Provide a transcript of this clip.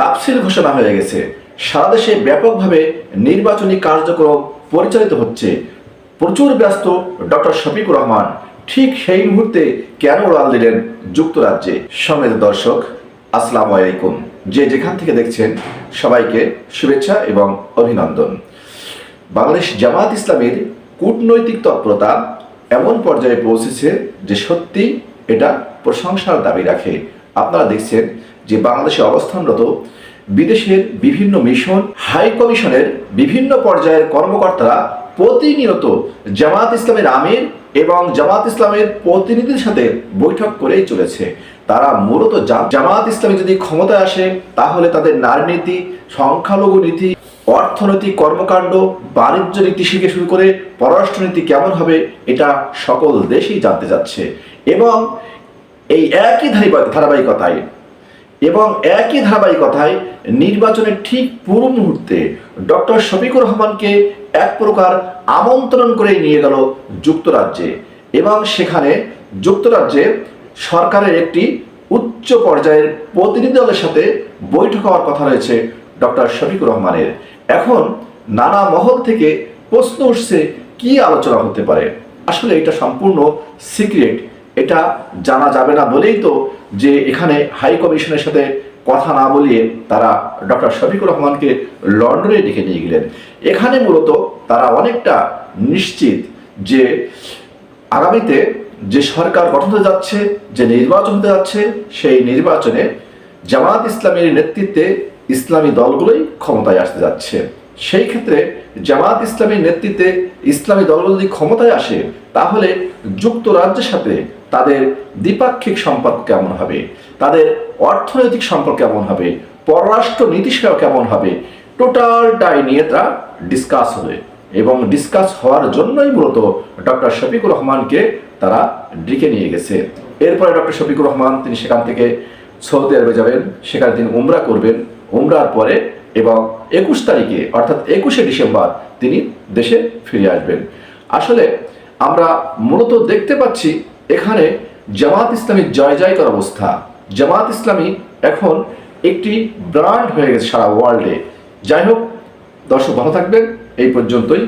তাফসিল ঘোষণা হয়ে গেছে। সারা দেশে ব্যাপকভাবে নির্বাচনী কার্যক্রম পরিচালিত হচ্ছে। প্রচুর ব্যস্ত ডক্টর শফিকুর রহমান, ঠিক সেই মুহূর্তে কেন উড়াল দিলেন যুক্তরাজ্যে? সমেত দর্শক, আসসালামু আলাইকুম। যে যেখান থেকে দেখছেন, সবাইকে শুভেচ্ছা এবং অভিনন্দন। বাংলাদেশ জামাত ইসলামের কূটনৈতিক তৎপরতা এমন পর্যায়ে পৌঁছেছে যে সত্যি এটা প্রশংসার দাবি রাখে। আপনারা দেখছেন যে বাংলাদেশে অবস্থানরত বিদেশের বিভিন্ন মিশন হাই কমিশনের বিভিন্ন পর্যায়ের কর্মকর্তারা প্রতিনিয়ত জামাত ইসলামের আমির এবং জামাত ইসলামের প্রতিনিধির সাথে বৈঠক করেই চলেছে। তারা মূলত জামাত ইসলামী যদি ক্ষমতায় আসে, তাহলে তাদের নারী নীতি, সংখ্যালঘু নীতি, অর্থনৈতিক কর্মকাণ্ড, বাণিজ্য নীতি থেকে শুরু করে পররাষ্ট্রনীতি কেমন হবে, এটা সকল দেশই জানতে যাচ্ছে এবং এই একই ধারাবাহিকতায় এবং একই ধারাবাহিকতায় নির্বাচনের ঠিক পূর্ব মুহূর্তে ডক্টর শফিকুর রহমানকে এক প্রকার আমন্ত্রণ করে নিয়ে গেল যুক্তরাজ্যে এবং সেখানে যুক্তরাজ্যে সরকারের একটি উচ্চ পর্যায়ের প্রতিনিধি দলের সাথে বৈঠক হওয়ার কথা রয়েছে ডক্টর শফিকুর রহমানের। এখন নানা মহল থেকে প্রশ্ন উঠছে, কি আলোচনা হতে পারে? আসলে এটা সম্পূর্ণ সিক্রেট। এটা জানা যাবে না বলেই তো যে এখানে হাই কমিশনের সাথে কথা না বলিয়ে তারা ডক্টর শফিকুর রহমানকে লন্ডনে ডেকে নিয়ে গেলেন। এখানে মূলত তারা অনেকটা নিশ্চিত যে আগামীতে যে সরকার গঠন হতে যাচ্ছে, যে নির্বাচন হতে যাচ্ছে, সেই নির্বাচনে জামাত ইসলামের নেতৃত্বে ইসলামী দলগুলোই ক্ষমতায় আসতে যাচ্ছে। সেই ক্ষেত্রে জামাত ইসলামের নেতৃত্বে ইসলামী দলগুলো যদি ক্ষমতায় আসে, তাহলে যুক্তরাজ্যের সাথে তাদের দ্বিপাক্ষিক সম্পর্ক কেমন হবে? তাদের অর্থনৈতিক সম্পর্ক কেমন হবে? পররাষ্ট্র নীতি সেবা কেমন হবে? টোটালটাই নিয়ে তারা ডিসকাস হবে। এবং ডিসকাস হওয়ার জন্যই মূলত ডক্টর শফিকুর রহমানকে তারা ডেকে নিয়ে গেছে। এরপরে ডক্টর শফিকুর রহমান, তিনি সেখান থেকে সৌদি আরবে যাবেন। সেখানে তিনি উমরা করবেন। উমরার পরে এবং একুশ তারিখে, অর্থাৎ একুশে ডিসেম্বর, তিনি দেশে ফিরে আসবেন। আসলে আমরা মূলত দেখতে পাচ্ছি এখানে জামাত ইসলামী জয় জয়কর অবস্থা। জামাত ইসলামী এখন একটি ব্র্যান্ড হয়ে গেছে সারা ওয়ার্ল্ডে যাই হোক, দর্শক ভালো থাকবেন, এই পর্যন্তই।